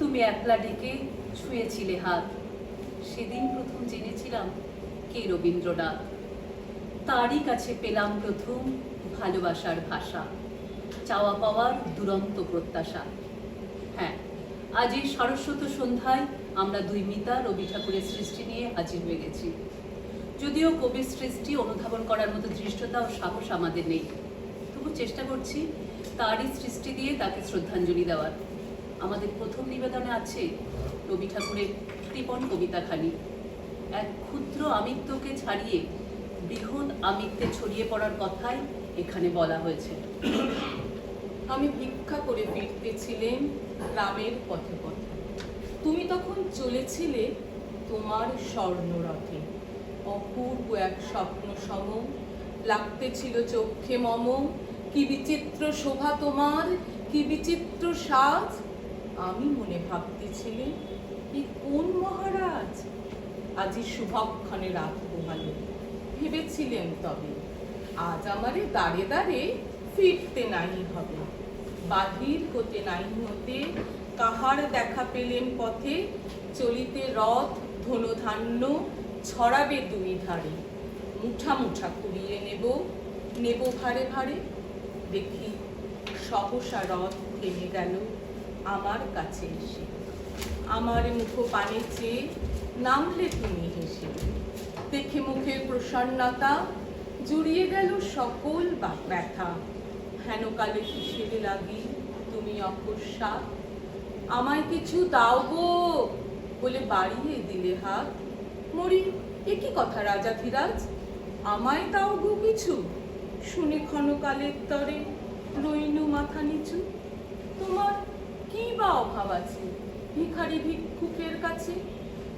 তুমি একলা ডেকে ছুঁয়েছিলে হাত, সেদিন প্রথম জেনেছিলাম কে রবীন্দ্রনাথ। তারই কাছে পেলাম প্রথম ভালোবাসার ভাষা, চাওয়া পাওয়ার দুরন্ত প্রত্যাশা। হ্যাঁ আজ এই সরস্বত সন্ধ্যায় আমরা দুই মিতা রবি ঠাকুরের সৃষ্টি নিয়ে হাজির হয়ে গেছি। যদিও কবির সৃষ্টি অনুধাবন করার মতো দৃষ্টতা ও সাহস আমাদের নেই, তবু চেষ্টা করছি তারই সৃষ্টি দিয়ে তাকে শ্রদ্ধাঞ্জলি দেওয়ার। আমাদের প্রথম নিবেদনে আছে রবি ঠাকুরের কৃপণ কবিতাখানি এক ক্ষুদ্র আমিত্বকে ছাড়িয়ে বৃহৎ আমিত্বে ছড়িয়ে পড়ার কথাই এখানে বলা হয়েছে। আমি ভিক্ষা করে ফিরতেছিলেন গ্রামের পথে পথে। তুমি তখন চলেছিলে তোমার স্বর্ণরথে। অপূর্ব এক স্বপ্ন সম, লাগতেছিল চক্ষে মম। কি বিচিত্র শোভা তোমার, কি বিচিত্র সাজ। আমি মনে ভাবতেছিলে এই কোন মহারাজ? আজি শুভক্ষণে রাত পোহালো। ভেবেছিলেন তবে, আজ আমারে দাঁড়ে দাঁড়ে ফিরতে নাই হবে। বাহির হতে নাই হতে কাহার দেখা পেলেন পথে, চলিতে রথ ধনুধান্য ছড়াবে দুই ধারে। মুঠা মুঠা কুড়িয়ে নেব নেব ভারে ভারে। দেখি সহসা রথ থেমে গেল। আমার কাছে এসে। আমার মুখ পানে চেয়ে নামলে তুমি হেসে। দেখে মুখের প্রসন্নতা জুড়িয়ে গেল সকল ব্যথা। হেন কালে কিসের লাগি তুমি অকস্মাৎ? আমায় কিছু দাও গো বলে বাড়িয়ে দিলে হাত। মরি, এ কি কথা রাজা ধীরাজ? আমায় দাও গো কিছু। শুনে ক্ষণকালের তরে রইনু মাথা নিচু। তোমার কি বা অভাব আছে? ভিখারি ভিক্ষুকের কাছে?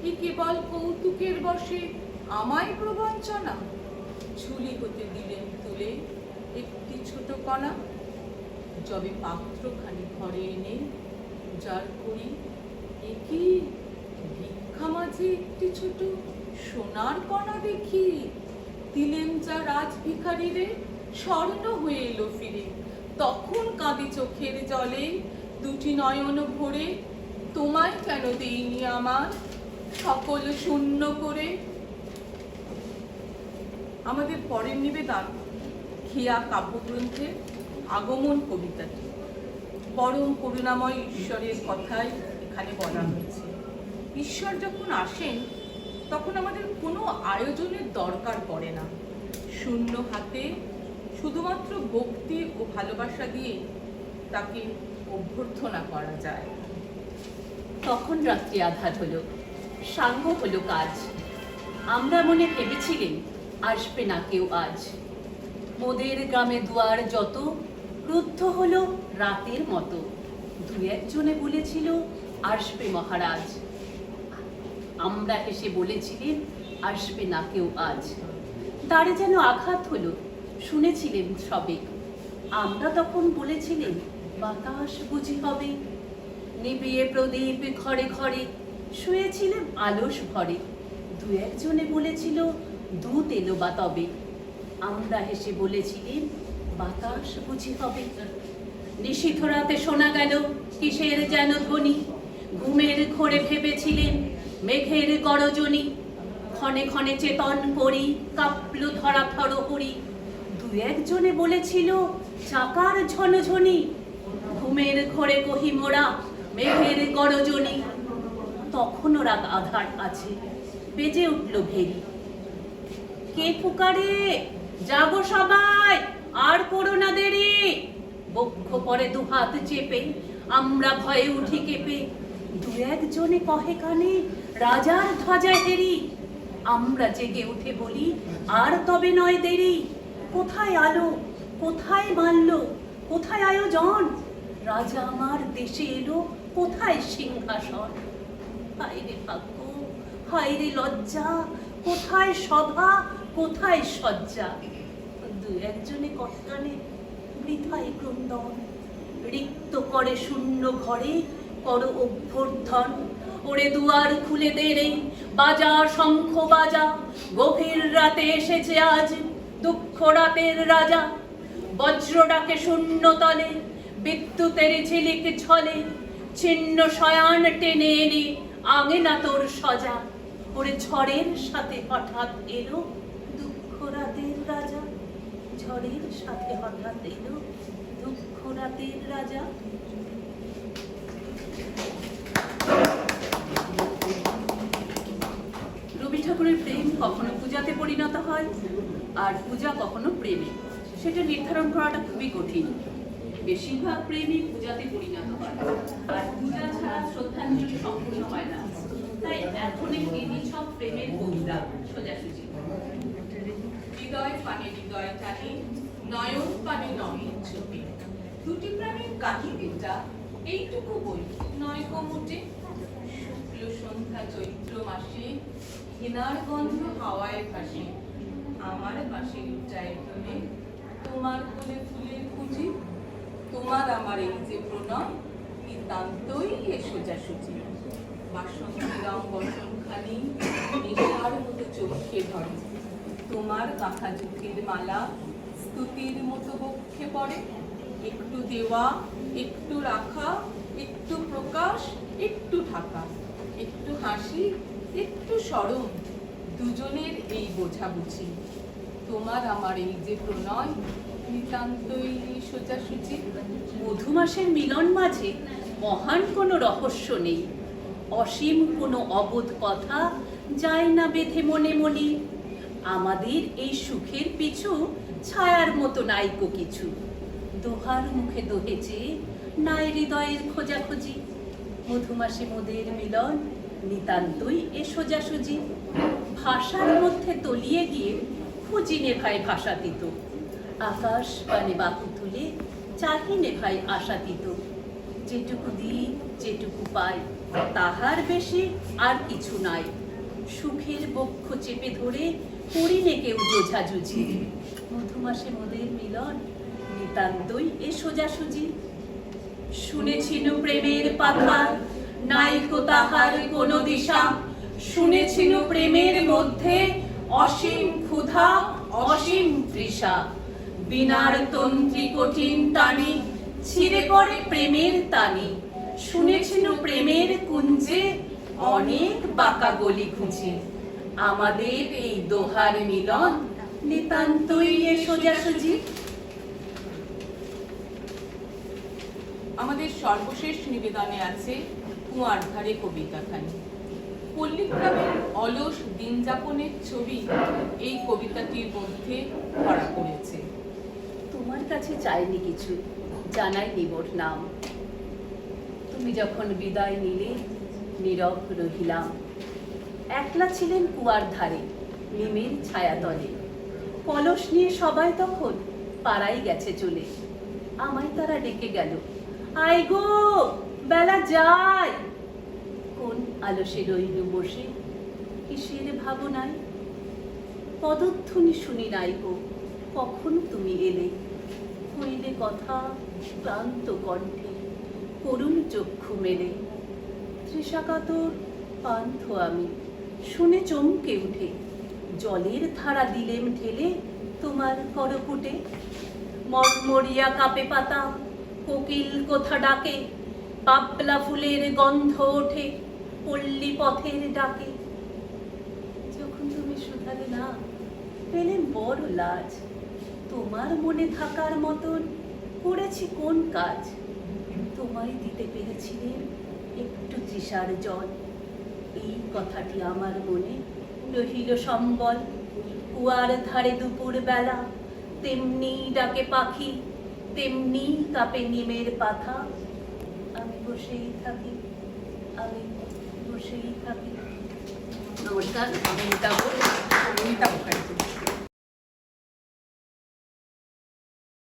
এ কেবল কৌতুকের বসে আমায় প্রবঞ্চনা? ঝুলি হতে দিলেন তুলে একটি ছোট কণা। যবে পাত্রখানি ঘরে এনে যার করি এ কি ভিক্ষা মাঝে একটি ছোট সোনার কণা দেখি। দিলেন যা রাজ ভিখারিরে, স্বর্ণ হয়ে এলো ফিরে। তখন কাঁদি চোখের জলে দুটি নয়ন ভরে তোমায় কেন দেইনি আমার? সকল শূন্য করে। আমাদের পরের নিবেদন খিয়া কাব্যগ্রন্থের আগমন কবিতাটি। পরম করুণাময় ঈশ্বরের কথাই এখানে বলা হয়েছে। ঈশ্বর যখন আসেন, তখন আমাদের কোনো আয়োজনের দরকার পড়ে না। শূন্য হাতে শুধুমাত্র ভক্তি ও ভালোবাসা দিয়ে তাকে অভ্যর্থনা করা যায়। তখন রাত্রি আঘাত হলো, সাঙ্গ হলো কাজ। আমরা মনে ভেবেছিলেন আসবে না কেউ আজ। মোদের গ্রামে দুয়ার যত, রুদ্ধ হলো রাতের মতো। দু একজনে বলেছিল, আসবে মহারাজ। আমরা এসে বলেছিলেন আসবে না কেউ আজ। তারে যেন আঘাত হলো শুনেছিলেন সবে। আমরা তখন বলেছিলেন বাতাস বুঝি হবে। নিবিয়ে প্রদীপ ঘরে ঘরে শুয়েছিলেন আলস ভরে। দু একজনে বলেছিল দুধ এলো বা তবে? আমরা হেসে বলেছিলেন বাতাস বুঝি হবে। নিশীথ রাতে শোনা গেল, কিসের যেন ধ্বনি? ঘুমের ঘোরে ভেবেছিলেন মেঘের গরজনী। ক্ষণে ক্ষণে চেতন করি, কাপলু ধরা থর করি। দু একজনে বলেছিল, চাকার ঝনঝনি। ঘুমের ঘোরে কহি মোরা, মেঘের গরজনী। তখনও রাত আধার আছে, বেজে উঠল ভেরি। কে পুকারে যাব সবাই, আর করো না দেরি। বক্ষ পরে দুহাত চেপে, আমরা ভয়ে উঠি কেঁপে। দু একজনে কহে কানে, রাজার ধ্বজা হেরি আমরা জেগে উঠে বলি, আর তবে নয় দেরি। কোথায় আলো? কোথায় মাল্য? কোথায় আয়োজন? রাজা আমার দেশে এলো, কোথায় সিংহাসন? হায় রে ভাগ্য হায় রে লজ্জা, কোথায় সভা, কোথায় শয্যা? দু একজনে কটকানে বৃথায় ক্রন্দন, রিক্ত করে শূন্য ঘরে কর অভ্যর্থন ওরে দুয়ার খুলে দে রে, বাজা শঙ্খ বাজা, গভীর রাতে এসেছে আজ দুঃখ রাতের রাজা। বজ্র ডাকে শূন্য তলে বিদ্যুতের ঝিলিক ছলে ছিন্ন শয়ান টেনে এনে আগে না তোর সজা। ওরে ঝড়ের সাথে হঠাৎ এলো দুঃখ রাতের রাজা। ঝড়ের সাথে হঠাৎ এলো দুঃখ রাতের রাজা। রবি ঠাকুরের প্রেম কখনো পূজাতে পরিণত হয় আর পূজা কখনো প্রেমে। সেটা নির্ধারণ করাটা খুবই কঠিন। বেশিরভাগ প্রেমই পূজাতে পরিণত হয়। আর পূজা ছাড়া শ্রদ্ধাঞ্জলি সম্পূর্ণ হয় না। তাই এখন একটি নিছক প্রেমের কবিতা সোজাসুজি। হৃদয় পানে হৃদয় টানে, নয়ন পানে নয়ন ছবি দুটি প্রাণীর কাহিনীটা এইটুকু বই, নয় কোমটে শুক্ল সন্ধ্যা চৈত্র মাসে, ঘৃণার গন্ধ হাওয়ায় ভাসে। আমার পাশে লুটায় তুমি তোমার কোলে ফুলের কুচি তোমার আমার এই যে প্রণয় নিতান্তই এ সোজাসুজি। বাসন্তী রং বসনখানি নেশার মতো চোখে ধরে। তোমার কাঁথা ঝুঁকির মালা স্তুতির মতো বক্ষে পড়ে। একটু দেওয়া, একটু রাখা, একটু প্রকাশ, একটু ঢাকা। একটু হাসি, একটু সরম দুজনের এই বোঝাবুঝি। তোমার আমার এই যে প্রণয়, নিতান্তই সোজাসুচি মধুমাসের মিলন মাঝে মহান কোনো রহস্য নেই। অসীম কোনো অবোধ কথা যায় না বেঁধে মনে মনে। আমাদের এই সুখের পিছু ছায়ার মতো নাইকো কিছু। দোহার মুখে দোহেছে নাই হৃদয়ের খোঁজাখুঁজি। মধুমাসে মোদের মিলন নিতান্তই এ সোজাসুজি। ভাষার মধ্যে তলিয়ে গিয়ে খুঁজিনে ভাই ভাষাতীত আকাশ পানে বাহু তুলে চাহিনে ভাই আশাতীত যেটুকু দিই যেটুকু পাই তাহার বেশি আর কিছু নাই। সুখের বক্ষ চেপে ধরে করিনে কেউ বোঝাজুঝি মধুমাসে মোদের মিলন, নিতান্তই এ সোজাসুজি। শুনেছিল প্রেমের পাখা নাইকো তাহার কোনো দিশা। শুনেছিল প্রেমের মধ্যে অসীম ক্ষুধা, অসীম তৃষা। বিনার তন্ত্রী কঠিন টানি, ছিঁড়ে পড়ে প্রেমের তানি। শুনেছিল প্রেমের কুঞ্জে, অনেক বাঁকা গলি খুঁজে। আমাদের এই দোহার মিলন, নিতান্তই এ সোজাসুজি। আমাদের সর্বশেষ নিবেদনে আছে কুয়ার ধারে কবিতাখানি পল্লীগ্রামের অলস দিনযাপনের ছবি এই কবিতাটির মধ্যে ধরা পড়েছে। তোমার কাছে চাইনি কিছু, জানাই নিবর নাম। তুমি যখন বিদায় নিলে, নীরব রহিলাম। একলা ছিলেন কুয়ার ধারে, নিমের ছায়াতলে। কলস নিয়ে সবাই তখন পাড়াই গেছে চলে। আমায় তারা ডেকে গেল আই গো, বেলা যায়! আলসে রইল বসে, কিসের ভাবনায়? পদধ্বনি শুনি নাই গো, কখন তুমি এলে? হইলে কথা ক্লান্ত কণ্ঠে, করুণ চক্ষু মেলে। তৃষাকাতর পান্থ আমি, শুনে চমকে উঠে, জলের ধারা দিলেম ঢেলে তোমার করকুটে। মরমরিয়া কাপে পাতা, কোকিল কোথা ডাকে, বাবলা ফুলের গন্ধ ওঠে। পল্লী পথের ডাকে। যখন তুমি শুধালে না পেলেন বড় লাজ। তোমার মনে থাকার মতন করেছি কোন কাজ? তোমায় দিতে পেরেছিলেন একটু তৃষার জল। এই কথাটি আমার মনে রহিল সম্বল। কুয়ার ধারে দুপুর বেলা তেমনি ডাকে পাখি, তেমনি কাপে নিমের পাতা। আমি বসেই থাকি, আমি বসেই থাকি। নমস্কার আমি মিতা আমি মিতা মুখার্জি।